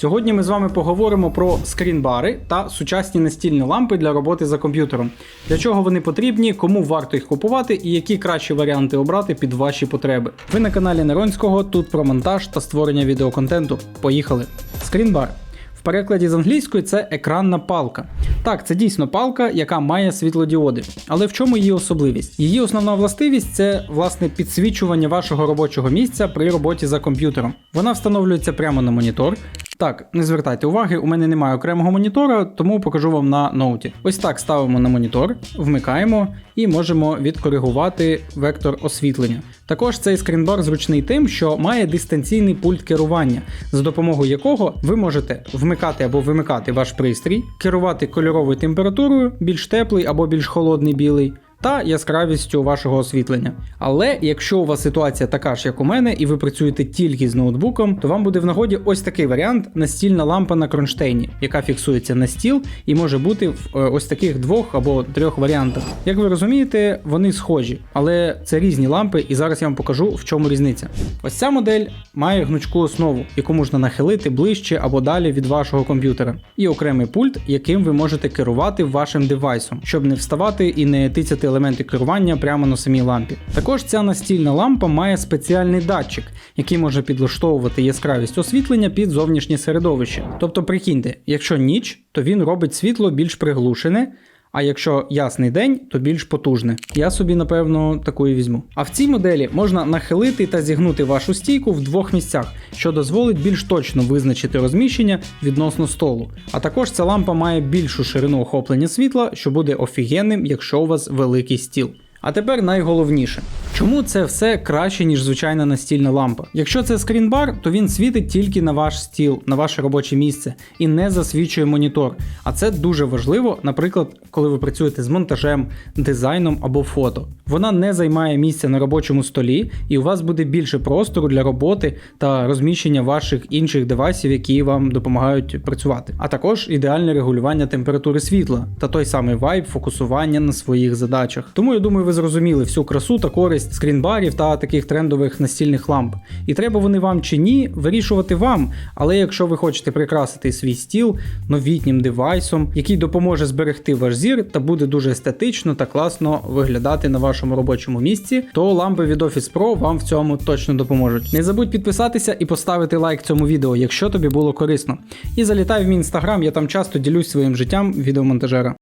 Сьогодні ми з вами поговоримо про скрінбари та сучасні настільні лампи для роботи за комп'ютером. Для чого вони потрібні, кому варто їх купувати і які кращі варіанти обрати під ваші потреби. Ви на каналі Неронського, тут про монтаж та створення відеоконтенту. Поїхали! Скрінбар. В перекладі з англійської це екранна палка. Так, це дійсно палка, яка має світлодіоди. Але в чому її особливість? Її основна властивість це власне підсвічування вашого робочого місця при роботі за комп'ютером. Вона встановлюється прямо на монітор. Так, не звертайте уваги, у мене немає окремого монітора, тому покажу вам на ноуті. Ось так ставимо на монітор, вмикаємо і можемо відкоригувати вектор освітлення. Також цей скрінбар зручний тим, що має дистанційний пульт керування, за допомогою якого ви можете вмикати або вимикати ваш пристрій, керувати кольоровою температурою, більш теплий або більш холодний білий. Та яскравістю вашого освітлення. Але якщо у вас ситуація така ж, як у мене, і ви працюєте тільки з ноутбуком, то вам буде в нагоді ось такий варіант настільна лампа на кронштейні, яка фіксується на стіл і може бути в е, ось таких двох або трьох варіантах. Як ви розумієте, вони схожі, але це різні лампи, і зараз я вам покажу, в чому різниця. Ось ця модель має гнучку основу, яку можна нахилити ближче або далі від вашого комп'ютера, і окремий пульт, яким ви можете керувати вашим девайсом, щоб не вставати і не тицяти елементи керування прямо на самій лампі. Також ця настільна лампа має спеціальний датчик, який може підлаштовувати яскравість освітлення під зовнішнє середовище. Тобто, прикиньте, якщо ніч, то він робить світло більш приглушене. А якщо ясний день, то більш потужне. Я собі, напевно, таку і візьму. А в цій моделі можна нахилити та зігнути вашу стійку в двох місцях, що дозволить більш точно визначити розміщення відносно столу. А також ця лампа має більшу ширину охоплення світла, що буде офігенним, якщо у вас великий стіл. А тепер найголовніше. Чому це все краще, ніж звичайна настільна лампа? Якщо це скрінбар, то він світить тільки на ваш стіл, на ваше робоче місце і не засвічує монітор. А це дуже важливо, наприклад, коли ви працюєте з монтажем, дизайном або фото. Вона не займає місця на робочому столі, і у вас буде більше простору для роботи та розміщення ваших інших девайсів, які вам допомагають працювати. А також ідеальне регулювання температури світла та той самий вайб фокусування на своїх задачах. Тому я думаю, ви зрозуміли всю красу та користь скрінбарів та таких трендових настільних ламп. І треба вони вам чи ні, вирішувати вам. Але якщо ви хочете прикрасити свій стіл новітнім девайсом, який допоможе зберегти ваш зір та буде дуже естетично та класно виглядати на вашому робочому місці, то лампи від Office Pro вам в цьому точно допоможуть. Не забудь підписатися і поставити лайк цьому відео, якщо тобі було корисно. І залітай в мій інстаграм, я там часто ділюсь своїм життям відеомонтажера.